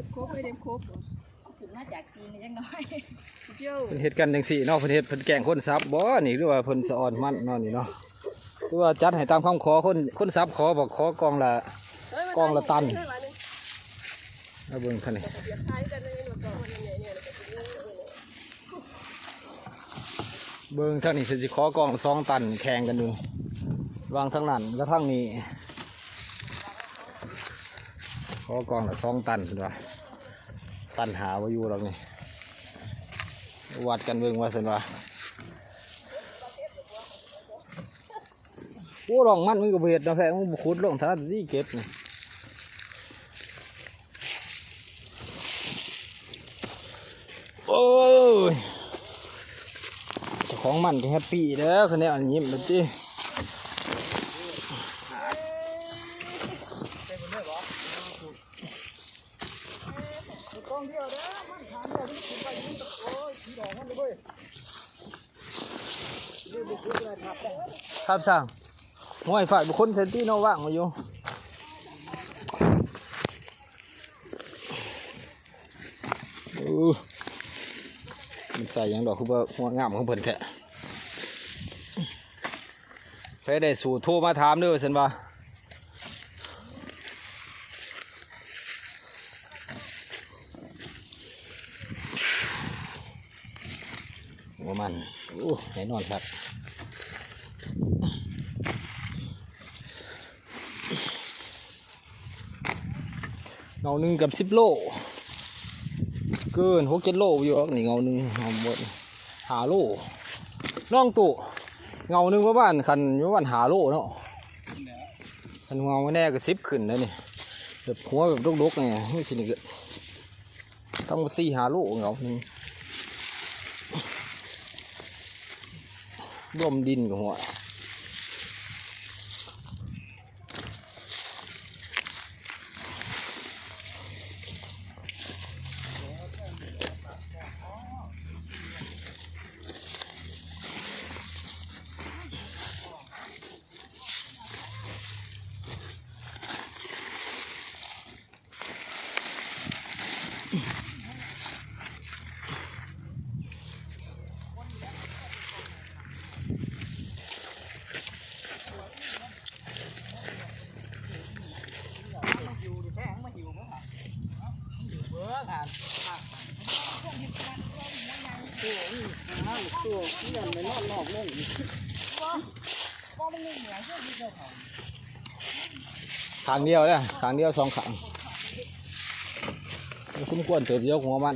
็บครบไม่ได้ครบขึ้นมาจากจีนยังน้อยเจ้าเพิ่นเฮ็ดกันจังซี่เนาะเพิ่นเฮ็ดเพิ่นแกล้งคนซับบ่นี่หรือว่าเพิ่นสะอ่อนมันเนาะนี่เนาะหรือว่าจัดให้ตามคำขอคนคนซับขอบอกขอกองละกองละตันเอาเบิ่งท่านนี่เดี๋ยวท้ายกันนี้เบิ่งท่านนี่เพิ่นสิขอกองละสองตันแข่งกันดูวางทางนั้นแล้วทางนี้ ขอกองละสองตันสินว่าตันหาบ่อยู่หรอกนี่ วัดกันเบิ่งว่าซั่นว่าโอ้ลองมันมันก็บ่เฮ็ดนาะแพ้มันขุดลงท่าสิเก็บนี่โอ้ยจ้าของมันก็แฮปปี้แล้วคะแนนอันยิ้มเลยจี กองเดียวเด้อมันถามเดียวที่คุณไปนี่โอ้ยสีดอกมันเลยเว้ยเรื่องบุกเรื่องอะไรครับครับช่างห่วยฝ่ายบุคคลเซนตี้โนว่างมาอยู่มันใส่ยังดอกคือว่าหัวงามของเพิ่นแท้ไปได้สู่โทรมาถามด้วยสันว่า หัวมันโอ้แน่นอนครับเงาหนึ่งกับสิบโล เกินหกเจ็ดโลอยู่หรอกนี่เงาหนึ่งเอาหมดหาโลน้องตุเงาหนึ่งประมาณคันประมาณหาโลเนาะคันเงาไม่แน่ก็สิบขึ้นแล้วนี่แบบหัวแบบดกๆไงไม่สินี่ก็ต้องสี่หาโลเงาหนึ่ง ร่วมดินกับหัว ตัวนี่ยันไม่นอนนอกมุ่งขางเดียวเนี่ยขางเดียวสองขางสมควรเติบเยอะของมัน